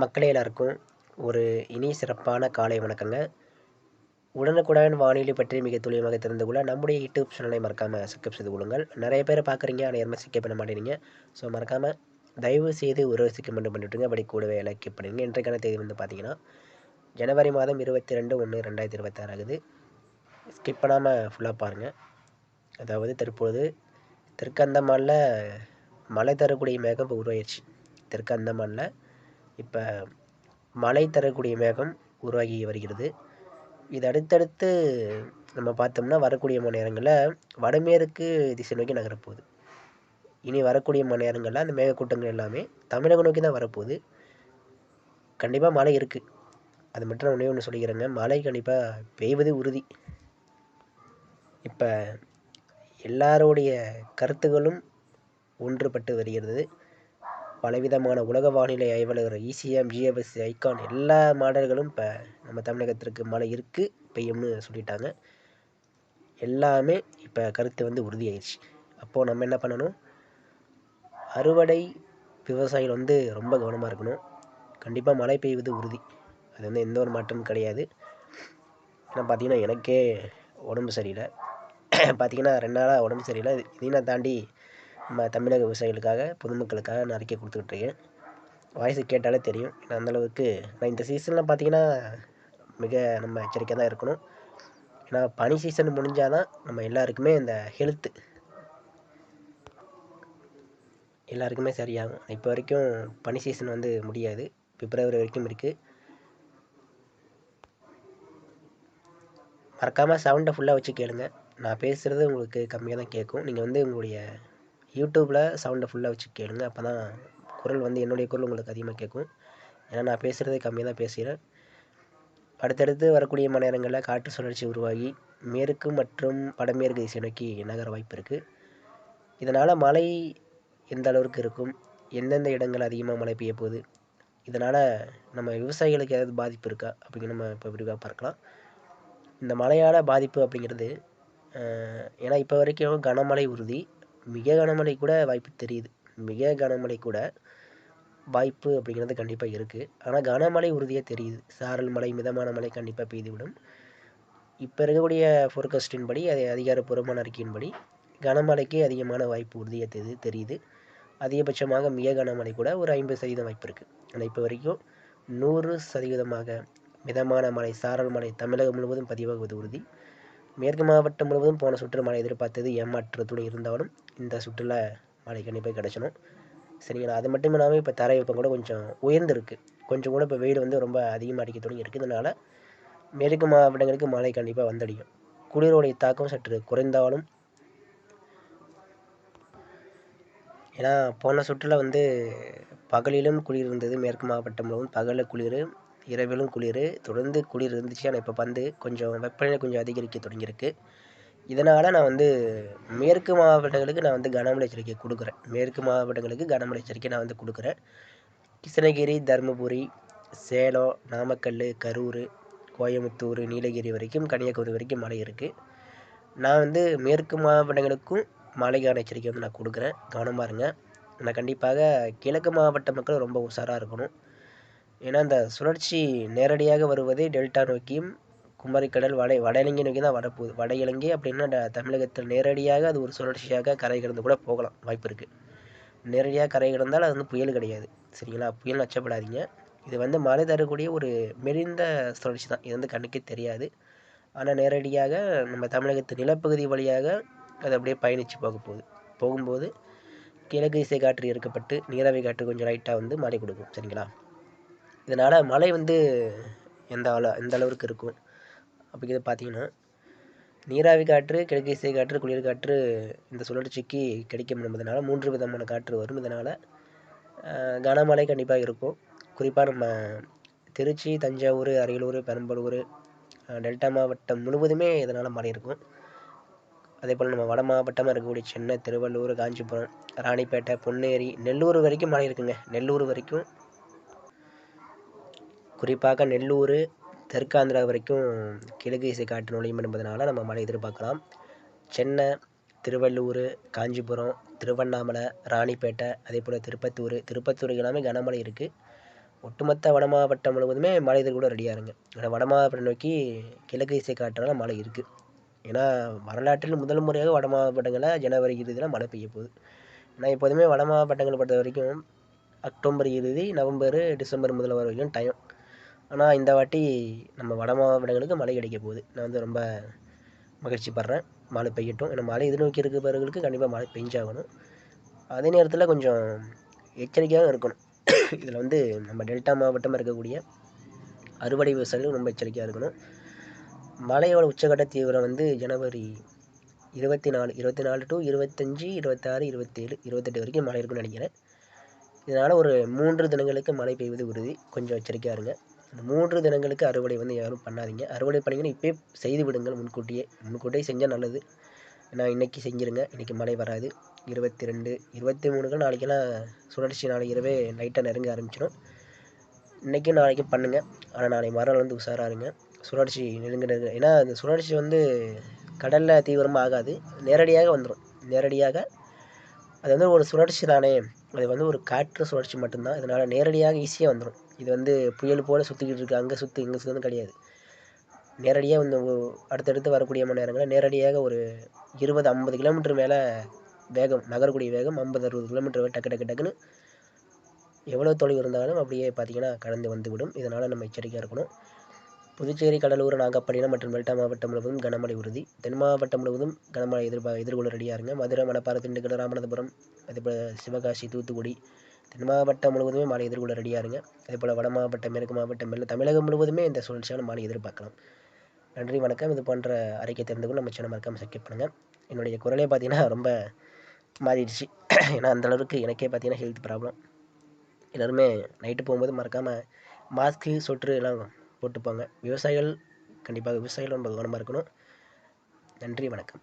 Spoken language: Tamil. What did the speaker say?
மக்களே எல்லாருக்கும் ஒரு இனி சிறப்பான காலை வணக்கங்க. உடனுக்குடன் வானிலை பற்றி மிக துல்லியமாக தெரிந்து கொள்ள நம்முடைய யூடியூப் சேனலை மறக்காமல் சப்ஸ்கிரைப் செய்து கொள்ளுங்கள். நிறைய பேர் பார்க்குறீங்க ஆனால் யாருமே சிக்கப் பண்ண மாட்டேறீங்க ஸோ மறக்காமல் தயவு செய்து ஒரு சிக்கப் மட்டும் பண்ணிவிட்டுங்க. அப்படி கூடவே லைக் பண்ணுங்க. இன்றைக்கான தேதி வந்து பார்த்தீங்கன்னா ஜனவரி மாதம் இருபத்தி ரெண்டு ஒன்று ரெண்டாயிரத்தி இருபத்தாறு ஆகுது. ஸ்கிப் பண்ணாமல் ஃபுல்லாக பாருங்கள் அதாவது தற்பொழுது தெற்கு அந்தமானில் மழை தரக்கூடிய மேகம் உருவாயிடுச்சு உருவாயிருச்சு. தெற்கு அந்தமானில் இப்போ மழை தரக்கூடிய மேகம் உருவாகி வருகிறது. இது அடுத்தடுத்து நம்ம பார்த்தோம்னா வரக்கூடிய மணி நேரங்களில் வடமேற்கு திசை நோக்கி நகரப்போகுது. இனி வரக்கூடிய மணி நேரங்களில் அந்த மேகக்கூட்டங்கள் எல்லாமே தமிழகம் நோக்கி தான் வரப்போகுது. கண்டிப்பாக மழை இருக்குது அது மட்டும் நான் ஒன்றே ஒன்று சொல்லிக்கிறேங்க. மழை கண்டிப்பாக பெய்வது உறுதி. இப்போ எல்லாருடைய கருத்துகளும் ஒன்றுபட்டு வருகிறது. பலவிதமான உலக வானிலை ஆய்வாளர் இசிஎம் ஜிஎஃப்எஸ் ஐகான் எல்லா மாடல்களும் இப்போ நம்ம தமிழகத்திற்கு மழை இருக்குது பெய்யும்னு சொல்லிட்டாங்க. எல்லாமே இப்போ கருத்து வந்து உறுதியாயிடுச்சு அப்போது நம்ம என்ன பண்ணணும்? அறுவடை விவசாயிகள் வந்து ரொம்ப கவனமாக இருக்கணும். கண்டிப்பாக மழை பெய்வது உறுதி. அது வந்து எந்த ஒரு மாற்றமும் கிடையாது. ஏன்னா பார்த்தீங்கன்னா எனக்கே உடம்பு சரியில்லை. பார்த்திங்கன்னா ரெண்டு நாளாக உடம்பு சரியில்லை. இதையும் நான் தாண்டி நம்ம தமிழக விவசாயிகளுக்காக பொதுமக்களுக்காக நான் அறிக்கை கொடுத்துட்ருக்கேன் வாய்ஸு கேட்டாலே தெரியும். ஏன்னா அந்தளவுக்கு நான் இந்த சீசனில் பார்த்தீங்கன்னா மிக நம்ம எச்சரிக்கையாக தான் இருக்கணும். ஏன்னா பனி சீசன் முடிஞ்சால் தான் நம்ம எல்லாருக்குமே இந்த ஹெல்த்து எல்லாருக்குமே சரியாகும். இப்போ வரைக்கும் பனி சீசன் வந்து முடியாது. பிப்ரவரி வரைக்கும் இருக்குது மறக்காமல் சவுண்டை ஃபுல்லாக வச்சு கேளுங்க. நான் பேசுகிறது உங்களுக்கு கம்மியாக தான் கேட்கும். நீங்கள் வந்து உங்களுடைய யூடியூப்பில் சவுண்டை ஃபுல்லாக வச்சு கேளுங்க. அப்போ தான் குரல் வந்து என்னுடைய குரல் உங்களுக்கு அதிகமாக கேட்கும் ஏன்னா நான் பேசுகிறதே கம்மியாக தான் பேசுகிறேன் அடுத்தடுத்து வரக்கூடிய மணி நேரங்களில் காற்று சுழற்சி உருவாகி மேற்கு மற்றும் வடமேற்கு திசை நோக்கி நகர வாய்ப்பு இருக்குது இதனால் மழை எந்த அளவுக்கு இருக்கும்? எந்தெந்த இடங்கள் அதிகமாக மழை பெய்ய போகுது? இதனால் நம்ம விவசாயிகளுக்கு ஏதாவது பாதிப்பு இருக்கா? அப்படிங்கிற நம்ம இப்போ விரிவாக பார்க்கலாம். இந்த மழையால் பாதிப்பு அப்படிங்கிறது ஏன்னா இப்போ வரைக்கும் கனமழை உறுதி. மிக கனமழை கூட வாய்ப்பு தெரியுது. மிக கனமழை கூட வாய்ப்பு அப்படிங்கிறது கண்டிப்பாக இருக்குது ஆனால் கனமழை உறுதியாக தெரியுது. சாரல் மழை மிதமான மழை கண்டிப்பாக பெய்துவிடும். இப்போ இருக்கக்கூடிய ஃபோர்காஸ்டின் படி அது அதிகாரப்பூர்வமான அறிக்கையின்படி கனமழைக்கு அதிகமான வாய்ப்பு உறுதியாக தெரியுது தெரியுது. அதிகபட்சமாக மிக கனமழை கூட ஒரு ஐம்பது சதவீதம் வாய்ப்பு இருக்குது ஆனால் இப்போ வரைக்கும் நூறு சதவீதமாக மிதமான மழை சாரல் மழை தமிழகம் முழுவதும் பதிவாகுவது உறுதி. மேற்கு மாவட்டம் முழுவதும் போன சுற்று மழை எதிர்பார்த்தது ஏமாற்றத்துடன் இருந்தாலும் இந்த சுற்றில் மழை கண்டிப்பாக கிடச்சிடும். சரிங்களா? அது மட்டும் இல்லாமல் இப்போ தரை வெப்பம் கூட கொஞ்சம் உயர்ந்திருக்கு. கொஞ்சம் கூட இப்போ வெயில் வந்து ரொம்ப அதிகமாக அடிக்க தொடங்கி இருக்கிறதுனால மேற்கு மாவட்டங்களுக்கு மழை கண்டிப்பாக வந்தடிக்கும் குளிரோடைய தாக்கம் சற்று குறைந்தாலும் ஏன்னா போன சுற்றில் வந்து பகலிலும் குளிர் இருந்தது. மேற்கு மாவட்டம் முழுவதும் பகலில் குளிர் இரவிலும் குளிர். தொடர்ந்து குளிர் இருந்துச்சு. ஆனால் இப்போ வந்து கொஞ்சம் வெப்பநிலை கொஞ்சம் அதிகரிக்க தொடங்கியிருக்கு. இதனால் நான் வந்து மேற்கு மாவட்டங்களுக்கு நான் வந்து கனமழை எச்சரிக்கை கொடுக்குறேன். மேற்கு மாவட்டங்களுக்கு கனமழை எச்சரிக்கை நான் வந்து கொடுக்குறேன். கிருஷ்ணகிரி தருமபுரி சேலம் நாமக்கல் கரூர் கோயம்புத்தூர் நீலகிரி வரைக்கும் கன்னியாகுமரி வரைக்கும் மழை இருக்குது நான் வந்து மேற்கு மாவட்டங்களுக்கும் மழைக்கான எச்சரிக்கை வந்து நான் கொடுக்குறேன். கவனமாக இருங்க நான் கண்டிப்பாக கிழக்கு மாவட்ட மக்கள் ரொம்ப உஷாராக இருக்கணும். ஏன்னா இந்த சுழற்சி நேரடியாக வருவதே டெல்டா நோக்கியும் குமரிக்கடல் வடை வட இலங்கை நோக்கி தான் வரப்போகுது. வட இலங்கை அப்படின்னா தமிழகத்தில் நேரடியாக அது ஒரு சுழற்சியாக கரை கடந்து கூட போகலாம். வாய்ப்பு இருக்குது நேரடியாக கரை கடந்தால் அது வந்து புயல் கிடையாது. சரிங்களா? புயல் அச்சப்படாதீங்க இது வந்து மழை தரக்கூடிய ஒரு மெலிந்த சுழற்சி தான். இது வந்து கண்ணுக்கே தெரியாது. ஆனால் நேரடியாக நம்ம தமிழகத்து நிலப்பகுதி வழியாக அது அப்படியே பயணித்து போக போகுது. போகும்போது கிழக்கு இசை காற்று இருக்கப்பட்டு நீராவி காற்று கொஞ்சம் லைட்டாக வந்து மழை கொடுக்கும். சரிங்களா? இதனால் மழை வந்து எந்த அள எந்த அளவுக்கு இருக்கும்? அப்படிங்கிறது பார்த்தீங்கன்னா நீராவி காற்று கிழக்கு இசை காற்று குளிர் காற்று இந்த சுழற்சிக்கு கிடைக்கும் என்பதனால மூன்று விதமான காற்று வரும். இதனால் கனமழை கண்டிப்பாக இருக்கும். குறிப்பாக நம்ம திருச்சி தஞ்சாவூர் அரியலூர் பெரம்பலூர் டெல்டா மாவட்டம் முழுவதுமே இதனால் மழை இருக்கும். அதே போல் நம்ம வட மாவட்டமாக இருக்கக்கூடிய சென்னை திருவள்ளூர் காஞ்சிபுரம் ராணிப்பேட்டை பொன்னேரி நெல்லூர் வரைக்கும் மழை இருக்குங்க. நெல்லூர் வரைக்கும் குறிப்பாக நெல்லூர் தெற்காந்திரா வரைக்கும் கிழக்கு இசை காற்று நுழையும் என்பதனால் நம்ம மழை எதிர்பார்க்கலாம். சென்னை திருவள்ளூர் காஞ்சிபுரம் திருவண்ணாமலை ராணிப்பேட்டை அதே போல் திருப்பத்தூர் திருப்பத்தூர் எல்லாமே கனமழை இருக்குது ஒட்டுமொத்த வட மாவட்டம் முழுவதுமே மழை எதிர்கொள்ள ரெடியாக இருங்க. ஏன்னா வட மாவட்டம் நோக்கி கிழக்கு திசை காற்றால மழை இருக்குது ஏன்னா வரலாற்றில் முதல் முறையாக வட மாவட்டங்களில் ஜனவரி இறுதியில் மழை பெய்ய போகுது. ஏன்னா எப்போதுமே வட மாவட்டங்களை பொறுத்த வரைக்கும் அக்டோபர் இறுதி நவம்பர் டிசம்பர் முதல் வர வரைக்கும் டைம் ஆனால் இந்த வாட்டி நம்ம வட மாவட்டங்களுக்கு மழை கிடைக்க போகுது. நான் வந்து ரொம்ப மகிழ்ச்சி படுறேன். மழை பெய்யட்டும். ஏன்னா மழை எதிர்நோக்கி இருக்கிறவர்களுக்கு கண்டிப்பாக மழை பெஞ்சாகணும். அதே நேரத்தில் கொஞ்சம் எச்சரிக்கையாகவும் இருக்கணும். இதில் வந்து நம்ம டெல்டா மாவட்டமாக இருக்கக்கூடிய அறுவடை விவசாயிகள் ரொம்ப எச்சரிக்கையாக இருக்கணும். மழையோட உச்சகட்ட தீவிரம் வந்து ஜனவரி இருபத்தி நாலு இருபத்தி நாலு டு இருபத்தஞ்சி இருபத்தாறு இருபத்தேழு இருபத்தெட்டு வரைக்கும் மழை இருக்குன்னு நினைக்கிறேன். இதனால் ஒரு மூன்று தினங்களுக்கு மழை பெய்வது உறுதி. கொஞ்சம் எச்சரிக்கையாக இருங்க. மூன்று தினங்களுக்கு அறுவடை வந்து யாரும் பண்ணாதீங்க. அறுவடை பண்ணிங்கன்னா இப்போயே செய்து விடுங்கள். முன்கூட்டியே முன்கூட்டியே செஞ்சால் நல்லது. ஏன்னா இன்றைக்கி செஞ்சுருங்க. இன்றைக்கி மழை வராது. இருபத்தி ரெண்டு இருபத்தி மூணுக்கு நாளைக்கெல்லாம் சுழற்சி நாளைக்கு இரவே லைட்டாக நெருங்க ஆரம்பிச்சிடும். இன்றைக்கும் நாளைக்கும் பண்ணுங்கள் ஆனால் நாளை மறுநாள் வந்து உஷாராக இருங்க. சுழற்சி நெருங்க நெருங்க ஏன்னா அந்த சுழற்சி வந்து கடலில் தீவிரமாக ஆகாது. நேரடியாக வந்துடும் நேரடியாக அது வந்து ஒரு சுழற்சி தானே. அது வந்து ஒரு காற்று சுழற்சி மட்டும்தான். இதனால் நேரடியாக ஈஸியாக வந்துடும் இது வந்து புயல் போல் சுற்றிக்கிட்டு இருக்குது அங்கே சுற்றி இங்கே சுற்றுன்னு கிடையாது. நேரடியாக இந்த அடுத்தடுத்து வரக்கூடிய மணி நேரங்களில் நேரடியாக ஒரு இருபது ஐம்பது கிலோமீட்டர் மேலே வேகம் நகரக்கூடிய வேகம் ஐம்பது அறுபது கிலோமீட்டர் டக்கு டக்கு டக்குன்னு எவ்வளோ தொலைவு இருந்தாலும் அப்படியே பார்த்தீங்கன்னா கடந்து வந்துவிடும். இதனால் நம்ம எச்சரிக்கையாக இருக்கணும். புதுச்சேரி கடலூர் நாகப்பட்டினம் மற்றும் டெல்டா மாவட்டம் முழுவதும் கனமழை உறுதி. தென் மாவட்டம் முழுவதும் கனமழை எதிர்பா எதிர்கொள்ள ரெடியாக இருங்க. மதுரை மணப்பாறை திண்டுக்கல் ராமநாதபுரம் அதேபோல் சிவகாசி தூத்துக்குடி தென் மாவட்டம் முழுவதுமே மழை எதிர்கொள்ள ரெடியாக இருங்க. அதேபோல் வட மாவட்டம் மேற்கு மாவட்டம் எல்லாம் தமிழகம் முழுவதுமே இந்த சுழற்சியான மழை எதிர்பார்க்கலாம். நன்றி வணக்கம். இது போன்ற அறிக்கை தெரிந்து கொள்ள நம்ம சேனல் மறக்காமல் சப்ஸ்கிரைப் பண்ணுங்கள் என்னுடைய குரலே பார்த்தீங்கன்னா ரொம்ப மாறிடுச்சு. ஏன்னா அந்த அளவுக்கு எனக்கே பார்த்தீங்கன்னா ஹெல்த் ப்ராப்ளம் எல்லோருமே நைட்டு போகும்போது மறக்காமல் மாஸ்க்கு சொட்ரு எல்லாம் போட்டுப்பாங்க. விவசாயிகள் கண்டிப்பாக விவசாயிகள் ரொம்ப கவனமாக இருக்கணும். நன்றி வணக்கம்.